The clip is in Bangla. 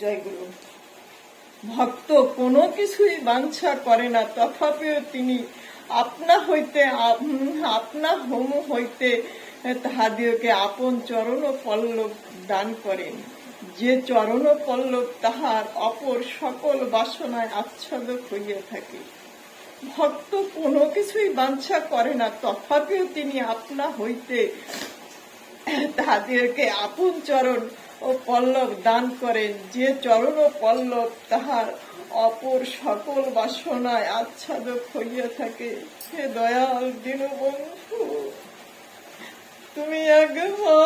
জয় গুরু ভক্ত কোনো কিছুই বাঞ্ছা করে না, তথাপিও তিনি আপনা হইতে আপনা হোম হইতে তাহাদিওকে আপন চরণ পল্লব দান করেন। যে চরণ পল্লব তাহার অপর সকল বাসনায় আচ্ছাদক হইয়া থাকে। ভক্ত কোনো কিছুই বাঞ্ছা করে না, তথাপিও তিনি আপনা হইতে তাহাদেরকে আপন চরণ ও পল্লব দান করেন। যে চরণ পল্লব তাহার অপর সকল বাসনায় আচ্ছাদক হইয়া থাকে। সে দয়াল দীনবন্ধু, তুমি একবার দয়া